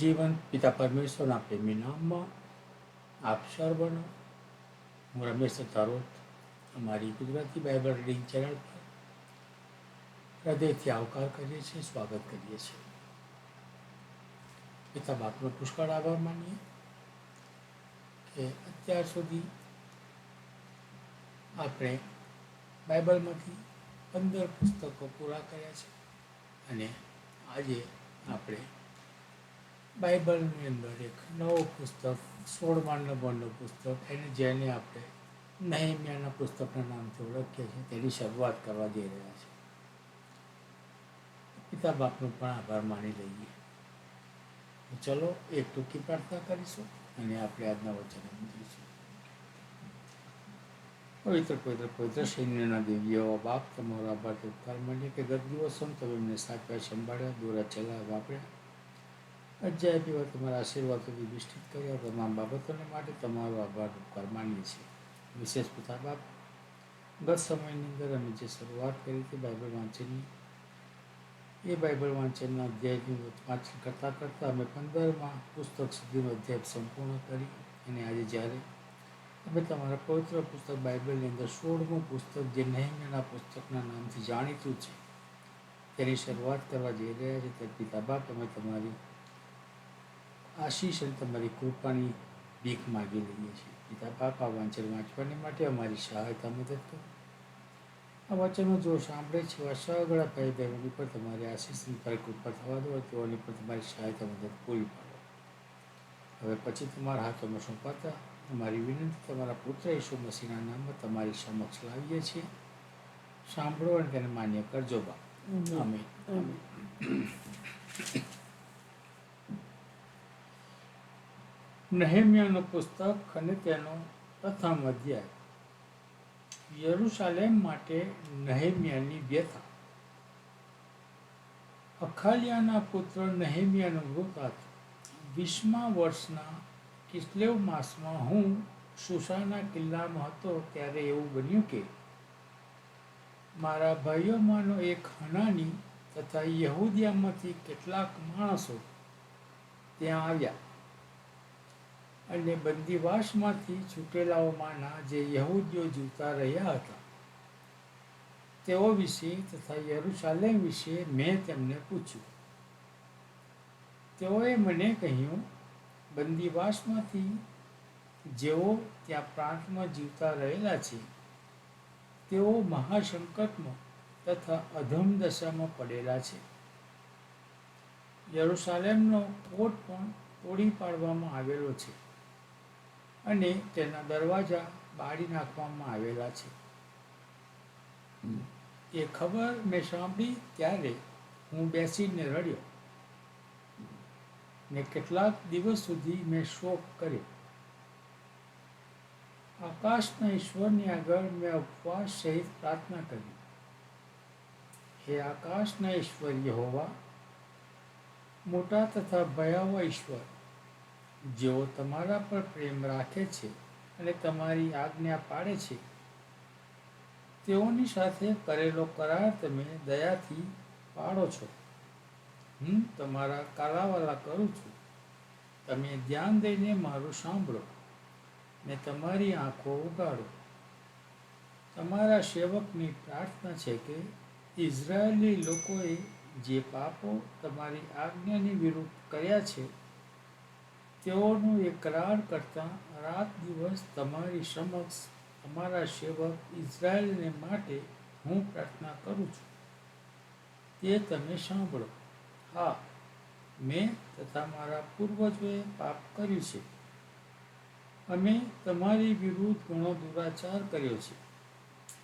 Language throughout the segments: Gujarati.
જીવન, પિતા પરમેશ્વરના પ્રેમી નામમાં આપ સર્વનો. હું રમેશ તરોત અમારી ગુજરાતી બાઇબલ રીડિંગ ચેનલ પર હૃદયથી આવકાર કરીએ છીએ, સ્વાગત કરીએ છીએ. પિતા બાપનો પુષ્કળ આભાર માનીએ કે અત્યાર સુધી આપણે બાઇબલમાંથી પંદર પુસ્તકો પૂરા કર્યા છે અને આજે આપણે બાઇબલની અંદર એક નવો પુસ્તક સોળમા નંબરનું પુસ્તક, એને જેને આપણે નહેમિયાના પુસ્તકના નામથી ઓળખીએ છીએ, તેની શરૂઆત કરવા જઈ રહ્યા છે પિતા બાપનો પણ આભાર માની લઈએ. ચલો એક ટૂંકી પ્રાર્થના કરીશું અને આપણે આજના વચન જઈશું પવિત્ર પવિત્ર પવિત્ર સૈન્યના દેવીઓ બાપ, તમારો આભાર ઉપકાર માનીએ કે ગત દિવસો તમે એમને સાચવ્યા સંભાળ્યા, દોરા ચલાવ્યા, વાપર્યા. અધ્યાય એવા તમારા આશીર્વાદોથી વિસ્તૃત કર્યા તમામ બાબતોને માટે તમારો આભાર ઉપકાર માનીએ છીએ. વિશેષ પિતા બાપ. ગત સમયની અંદર અમે જે શરૂઆત કરી હતી બાઇબલ વાંચનની, એ બાઇબલ વાંચનના અધ્યાયની વાંચન કરતાં કરતાં અમે પંદરમાં પુસ્તક સુધીનો અધ્યાય સંપૂર્ણ કરી અને આજે જ્યારે અમે તમારા પવિત્ર પુસ્તક બાઇબલની અંદર સોળમું પુસ્તક જે નહેમ્યના પુસ્તકના નામથી જાણીતું છે, તેની શરૂઆત કરવા જઈ રહ્યા છે. તે પિતા બાપ, અમે તમારી આશીષ અને તમારી કૃપાની ભીખ માગી લઈએ છીએ. પિતા પાપા વાંચન વાંચવાની માટે અમારી સહાયતા મદદ કરો. આ વચનો જો સાંભળે છે એવા સગળા ભાઈ બહેનોની પર તમારી આશીષની પર કૃપા થવા દો તેઓની પર તમારી સહાયતા મદદ પૂરી પાડો. હવે પછી તમારા હાથોમાં સોંપાતા અમારી વિનંતી તમારા પુત્ર ઈસુ મસીના નામમાં તમારી સમક્ષ લાવીએ છીએ. સાંભળો અને તેને માન્ય કરજો બા અમે નહેમિયાનું પુસ્તક અને તેનો પ્રથમ અધ્યાય. યરુશાલેમ માટે નહેમિયાની વ્યથા. અખાલિયાના પુત્ર નહેમિયાનો વૃત્તાંત વીસમા વર્ષના કિસ્લેવ માસમાં હું સુસાના કિલ્લામાં હતો ત્યારે એવું બન્યું કે મારા ભાઈઓમાંનો એક હનાની તથા યહૂદિયામાંથી કેટલાક માણસો ત્યાં આવ્યા. અને બંદીવાસમાંથી છૂટેલાઓમાંના જે યહૂદીઓ જીવતા રહ્યા હતા, તેઓ વિશે તથા યરુશાલેમ વિશે મેં તેમને પૂછ્યું. તેઓએ મને કહ્યું, બંદીવાસમાંથી જેઓ ત્યાં પ્રાંતમાં જીવતા રહેલા છે, તેઓ મહાસંકટમાં તથા અધમ દશામાં પડેલા છે. યરુશાલેમનો કોટ પણ તોડી પાડવામાં આવેલો છે. અને તેના દરવાજા બાળી નાખવામાં આવેલા છે. એ ખબર મેં સાંભળી ત્યારે હું બેસીને રડ્યો. ને કેટલાક દિવસ સુધી મેં શોક કર્યો. આકાશના ઈશ્વરની આગળ મેં ઉપવાસ સહિત પ્રાર્થના કરી. હે આકાશના ઈશ્વર હોવા મોટા તથા ભયાવહ ઈશ્વર જેઓ તમારા પર પ્રેમ રાખે છે અને તમારી આજ્ઞા પાડે છે. તેઓની સાથે કરેલો કરાર તમે દયાથી પાડો છો. હું તમારા કાલાવાલા કરું છું. તમે ધ્યાન દઈને મારું સાંભળો. ને તમારી આંખો ઉગાડો. તમારા સેવકની પ્રાર્થના છે કે ઇઝરાયેલી લોકોએ જે પાપો તમારી આજ્ઞાની વિરુદ્ધ કર્યા છે તેઓનો એકરાર કરતા રાત દિવસ તમારી સમક્ષ અમારા સેવક ઇઝરાયલને માટે હું પ્રાર્થના કરું છું. તે તમે સાંભળો. હા, મેં તથા મારા પૂર્વજોએ પાપ કર્યું છે. અમે તમારી વિરુદ્ધ ઘણો દુરાચાર કર્યો છે.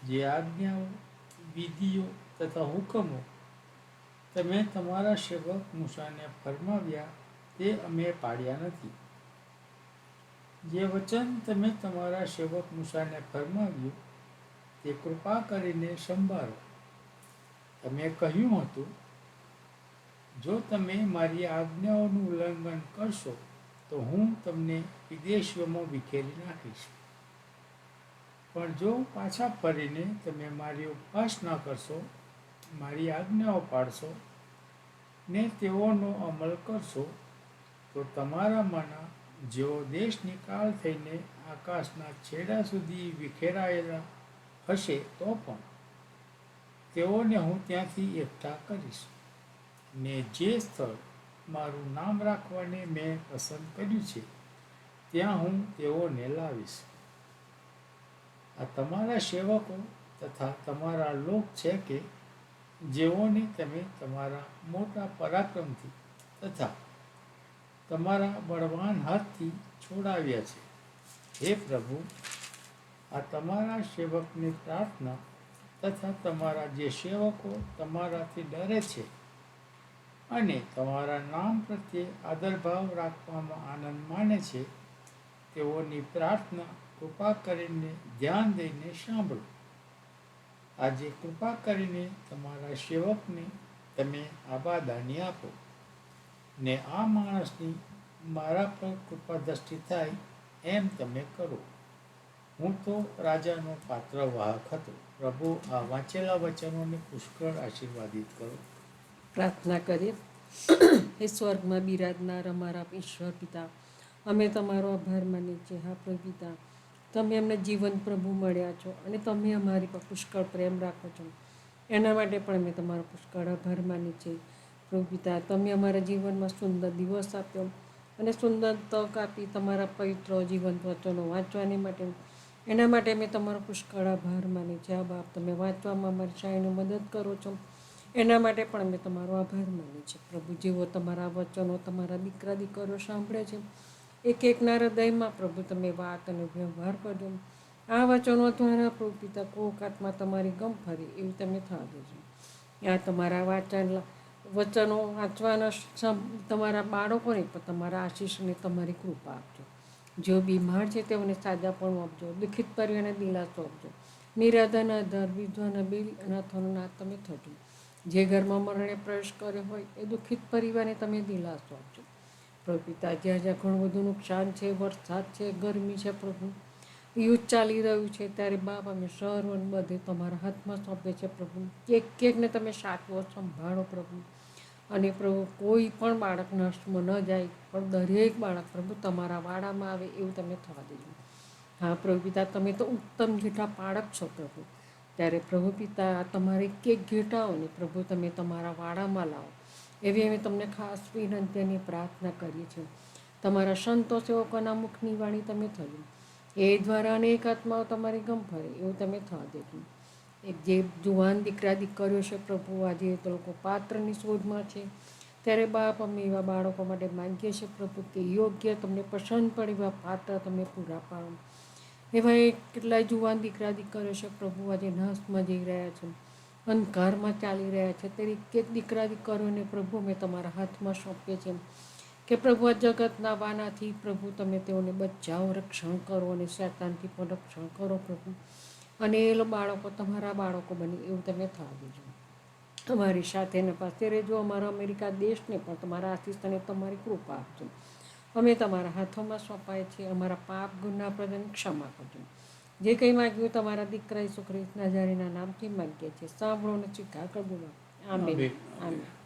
જે આજ્ઞાઓ, વિધિઓ તથા હુકમો તમે તમારા સેવક મૂસાને ફરમાવ્યા તે અમે પાડ્યા નથી. જે વચન તમે તમારા સેવક મૂસાને ફરમાવ્યું, તે કૃપા કરીને સંભાળો. તમે કહ્યું હતું, જો તમે મારી આજ્ઞાઓનું ઉલ્લંઘન કરશો, તો હું તમને વિદેશમાં વિખેરી નાખીશ. પણ જો પાછા ફરીને તમે મારી ઉપાસના કરશો, મારી આજ્ઞાઓ પાડશો, ને તેઓનો અમલ કરશો તો તમારામાંના જેઓ દેશ નિકાળ થઈને આકાશના છેડા સુધી વિખેરાયેલા હશે તો પણ તેઓને હું ત્યાંથી એકઠા કરીશ. ને જે સ્થળ મારું નામ રાખવાને મેં પસંદ કર્યું છે, ત્યાં હું તેઓને લાવીશ. આ તમારા સેવકો તથા તમારા લોક છે કે જેઓને તમે તમારા મોટા પરાક્રમથી તથા તમારા બળવાન હાથથી છોડાવ્યા છે. હે પ્રભુ, આ તમારા સેવકની પ્રાર્થના તથા તમારા જે સેવકો તમારાથી ડરે છે અને તમારા નામ પ્રત્યે આદરભાવ રાખવામાં આનંદ માને છે, તેઓની પ્રાર્થના કૃપા કરીને ધ્યાન દઈને સાંભળો. આજે કૃપા કરીને તમારા સેવકને તમે આબાદાની આપો. ને આ માણસની મારા પર કૃપા દ્રષ્ટિ થાય એમ તમે કરો. હું તો રાજાનો પાત્ર વાહક હતો. પ્રભુ આ વાંચેલા વચનોને પુષ્કળ આશીર્વાદિત કરો. પ્રાર્થના કરીએ. હે સ્વર્ગમાં બિરાજનાર અમારા ઈશ્વર પિતા, અમે તમારો આભાર માનીએ છીએ. હા, પ્રભુ પિતા, તમે અમને જીવન પ્રભુ મળ્યા છો અને તમે અમારી પર પુષ્કળ પ્રેમ રાખો છો. એના માટે પણ અમે તમારો પુષ્કળ આભાર માનીએ છીએ. પ્રભુ પિતા તમે અમારા જીવનમાં સુંદર દિવસ આપ્યો અને સુંદર તક આપી તમારા પવિત્ર જીવન વચનો વાંચવાની માટે. એના માટે અમે તમારો પુષ્કળ આભાર માની છે આ બાપ તમે વાંચવામાં અમારી શાળાને મદદ કરો છો. એના માટે પણ અમે તમારો આભાર માની છે પ્રભુ જેવો તમારા વચનો તમારા દીકરા દીકરીઓ સાંભળે છે એક એકના હૃદયમાં પ્રભુ તમે વાત અને વ્યવહાર કરજો. આ વચનો દ્વારા પ્રભુ પિતા કોકાતમાં તમારી ગમ ફરે એવું તમે થવા દેજો આ તમારા વાચન વચનો વાંચવાના તમારા બાળકોને પણ તમારા આશીષ અને તમારી કૃપા આપજો. જેઓ બીમાર છે તેઓને સાજાપણું આપજો, દુઃખિત પરિવારને દિલાસો આપજો. નિરાધાના આધાર, વિધવાના બિલ અનાથોનો નાથ તમે થજો. જે ઘરમાં મરણે પ્રવેશ કર્યો હોય એ દુઃખિત પરિવારને તમે દિલાસો આપજો. પ્રભુ પિતા, જ્યાં જ્યાં ઘણું બધું નુકસાન છે, વરસાદ છે, ગરમી છે પ્રભુ યુદ્ધ ચાલી રહ્યું છે ત્યારે બાપ અમે સર્વને બધે તમારા હાથમાં સોંપે છે પ્રભુ. એક એકને તમે સાચવો, સંભાળો પ્રભુ. અને પ્રભુ, કોઈ પણ બાળક નષ્ટમાં ન જાય, પણ દરેક બાળક પ્રભુ તમારા વાડામાં આવે એવું તમે થવા દેજો. હા, પ્રભુ પિતા, તમે તો ઉત્તમ ઘેટા પાળક છો પ્રભુ. ત્યારે પ્રભુ પિતા, તમારે કેક ઘેટાઓને પ્રભુ તમે તમારા વાડામાં લાવો. એવી અમે તમને ખાસ વિનંતી અને પ્રાર્થના કરીએ છીએ. તમારા સંતો સેવકોના મુખની વાણી તમે થયું એ દ્વારા અનેક આત્માઓ તમારે ગમ ફરે, એવું તમે થવા દેજો. એક જે જુવાન દીકરા દીકરીઓ છે, પ્રભુ આજે તો લોકો પાત્રની શોધમાં છે. ત્યારે બાપ અમે એવા બાળકો માટે માંગીએ છીએ, પ્રભુ કે યોગ્ય તમને પસંદ પડે, એવા પાત્ર તમે પૂરા પાડો. એવા એક કેટલાય જુવાન દીકરા દીકરીઓ છે, પ્રભુ આજે નાશમાં જઈ રહ્યા છે, અંધકારમાં ચાલી રહ્યા છે. ત્યારે એક એક દીકરા દીકરીઓને પ્રભુ અમે તમારા હાથમાં સોંપીએ છીએ. કે પ્રભુ આ જગતના વાનાથી પ્રભુ તમે તેઓને બચાવો રક્ષણ કરો અને શેતાનથી પણ રક્ષણ કરો પ્રભુ. અને એ બાળકો તમારા બાળકો બને એવું તમે થવા દેજો. અમારી સાથે ને પાસે રહેજો અમારા અમેરિકા દેશને પણ તમારા આશીષ અને તમારી કૃપા આપજો. અમે તમારા હાથોમાં સોંપાય છે અમારા પાપ ગુના પ્રદાન ક્ષમા કરજો. જે કંઈ માગ્યું તમારા દીકરા ઈસુ ખ્રિસ્તના જારીના નામથી માગીએ છીએ. સાંભળો અને સ્વીકાર કરજો. આમે આમે